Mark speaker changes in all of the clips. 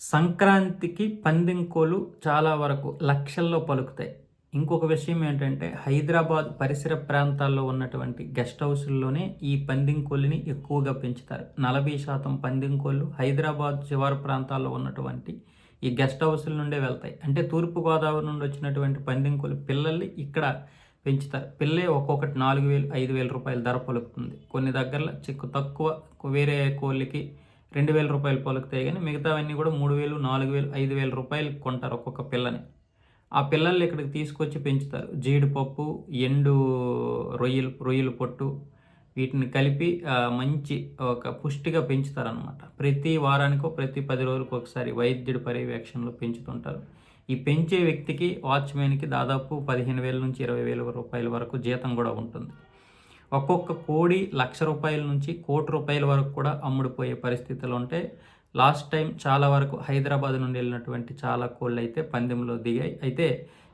Speaker 1: సంక్రాంతికి పందింకోలు చాలా వరకు లక్షల్లో పలుకుతాయి. ఇంకొక విషయం ఏంటంటే హైదరాబాద్ పరిసర ప్రాంతాల్లో ఉన్నటువంటి గెస్ట్ హౌస్ల్లోనే ఈ పందెంకోళ్ళని ఎక్కువగా పెంచుతారు. నలభై శాతం పందెంకోళ్ళు హైదరాబాద్ శివారు ప్రాంతాల్లో ఉన్నటువంటి ఈ గెస్ట్ హౌస్ల నుండే వెళ్తాయి. అంటే తూర్పుగోదావరి నుండి వచ్చినటువంటి పందింకోలు పిల్లల్ని ఇక్కడ పెంచుతారు. పిల్లే ఒక్కొక్కటి నాలుగు వేలు ఐదు వేల రూపాయల ధర పలుకుతుంది. కొన్ని దగ్గరలో చిక్కు తక్కువ వేరే కోళ్ళకి రెండు వేల రూపాయలు పలుకుతాయి కానీ మిగతావన్నీ కూడా మూడు వేలు నాలుగు వేలు ఐదు వేల రూపాయలు కొంటారు ఒక్కొక్క పిల్లని. ఆ పిల్లల్ని ఇక్కడికి తీసుకొచ్చి పెంచుతారు. జీడిపప్పు ఎండు రొయ్యలు రొయ్యల పొట్టు వీటిని కలిపి మంచి ఒక పుష్టిగా పెంచుతారనమాట ప్రతి వారానికో ప్రతి పది రోజులకు ఒకసారి వైద్యుడి పర్యవేక్షణలో పెంచుతుంటారు. ఈ పెంచే వ్యక్తికి వాచ్మెన్కి దాదాపు పదిహేను వేల నుంచి ఇరవై వేల రూపాయల వరకు జీతం కూడా ఉంటుంది. ఒక్కొక్క కోడి లక్ష రూపాయల నుంచి కోటి రూపాయల వరకు కూడా అమ్ముడుపోయే పరిస్థితులు ఉంటే లాస్ట్ టైం చాలా వరకు హైదరాబాద్ నుండి వెళ్ళినటువంటి చాలా కోళ్ళు అయితే పందెంలో దిగాయి. అయితే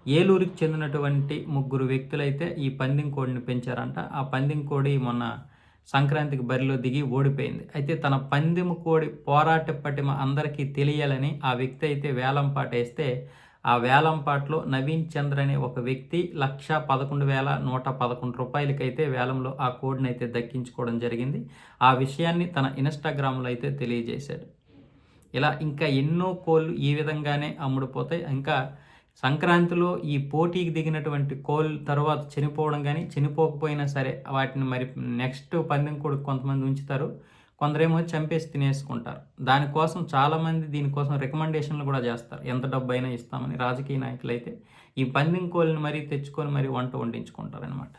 Speaker 1: ఏలూరుకి చెందినటువంటి ముగ్గురు వ్యక్తులైతే ఈ పందెం కోడిని పెంచారంట. ఆ పందెం కోడి మొన్న సంక్రాంతికి బరిలో దిగి ఓడిపోయింది. అయితే తన పందెం కోడి పోరాట పటిమ అందరికీ తెలియాలని ఆ వ్యక్తి అయితే వేలం వేస్తే ఆ వేలంపాట్లో నవీన్ చంద్ర అనే ఒక వ్యక్తి లక్ష పదకొండు వేల నూట పదకొండు రూపాయలకైతే వేలంలో ఆ కోడ్ని అయితే దక్కించుకోవడం జరిగింది. ఆ విషయాన్ని తన ఇన్స్టాగ్రామ్లో అయితే తెలియజేశాడు. ఇలా ఇంకా ఎన్నో కోళ్ళు ఈ విధంగానే అమ్ముడుపోతాయి. ఇంకా సంక్రాంతిలో ఈ పోటీకి దిగినటువంటి కోల్ తర్వాత చనిపోవడం కానీ చనిపోకపోయినా సరే వాటిని మరి నెక్స్ట్ పందెం కూడా కొంతమంది ఉంచుతారు. కొందరేమో చంపేసి తినేసుకుంటారు. దానికోసం చాలామంది దీనికోసం రికమెండేషన్లు కూడా చేస్తారు. ఎంత డబ్బు అయినా ఇస్తామని రాజకీయ నాయకులు అయితే ఈ పందెం కోళ్ళని మరీ తెచ్చుకొని మరీ వంట వండించుకుంటారు అనమాట